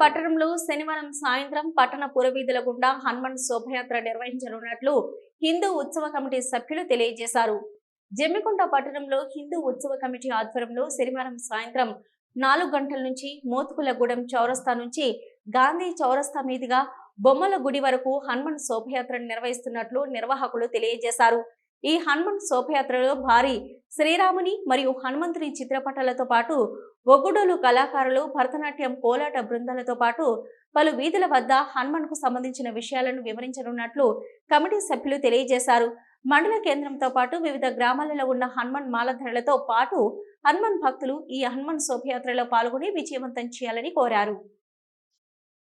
పట్టణంలో శనివారం సాయంత్రం పట్టణ పురవీధుల గుండా హనుమాన్ శోభయాత్ర నిర్వహించనున్నట్లు హిందూ ఉత్సవ కమిటీ సభ్యులు తెలియజేశారు. జమ్మికుంట పట్టణంలో హిందూ ఉత్సవ కమిటీ ఆధ్వర్యంలో శనివారం సాయంత్రం నాలుగు గంటల నుంచి మోతుకులగూడెం చౌరస్తా నుంచి గాంధీ చౌరస్తా మీదుగా బొమ్మల గుడి వరకు హనుమాన్ శోభయాత్రను నిర్వహిస్తున్నట్లు నిర్వాహకులు తెలియజేశారు. ఈ హనుమాన్ శోభయాత్రలో భారీ శ్రీరాముని మరియు హనుమంతుని చిత్రపటాలతో పాటు ఒగ్గుడోలు కళాకారులు భరతనాట్యం కోలాట బృందాలతో పాటు పలు వీధుల వద్ద హనుమాన్కు సంబంధించిన విషయాలను వివరించనున్నట్లు కమిటీ సభ్యులు తెలియజేశారు. మండల కేంద్రంతో పాటు వివిధ గ్రామాలలో ఉన్న హనుమాన్ మాలధరలతో పాటు హనుమాన్ భక్తులు ఈ హనుమాన్ శోభయాత్రలో పాల్గొని విజయవంతం చేయాలని కోరారు.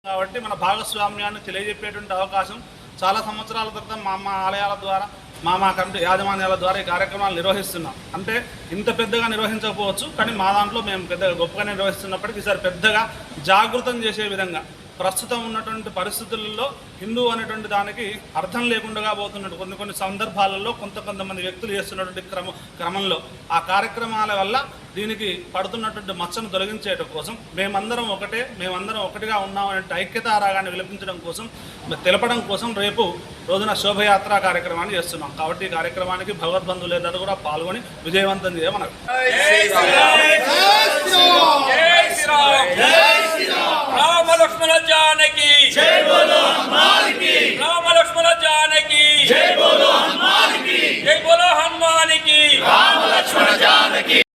కాబట్టి మన భాగస్వామ్యాన్ని తెలియజెప్పేటువంటి అవకాశం చాలా సంవత్సరాల క్రితం మా అమ్మ ఆలయాల ద్వారా మా మా కమిటీ యాజమాన్యాల ద్వారా ఈ కార్యక్రమాలు నిర్వహిస్తున్నాం. అంటే ఇంత పెద్దగా నిర్వహించకపోవచ్చు కానీ మా దాంట్లో మేము పెద్దగా గొప్పగా నిర్వహిస్తున్నప్పటికీ ఈసారి పెద్దగా జాగృతం చేసే విధంగా ప్రస్తుతం ఉన్నటువంటి పరిస్థితులలో హిందూ అనేటువంటి దానికి అర్థం లేకుండా పోతున్నట్టు కొన్ని కొన్ని సందర్భాలలో కొంత కొంతమంది వ్యక్తులు చేస్తున్నటువంటి క్రమ క్రమంలో. ఆ కార్యక్రమాల వల్ల దీనికి పడుతున్నటువంటి మచ్చను తొలగించేట కోసం మేమందరం ఒకటే మేమందరం ఒకటిగా ఉన్నామనే ఐక్యతా రాగాన్ని విలపించడం కోసం తెలపడం కోసం రేపు రోజున శోభయాత్ర కార్యక్రమాన్ని చేస్తున్నాం. కాబట్టి ఈ కార్యక్రమానికి భగవద్బంధువులందరూ కూడా పాల్గొని విజయవంతం చేయమన్నారు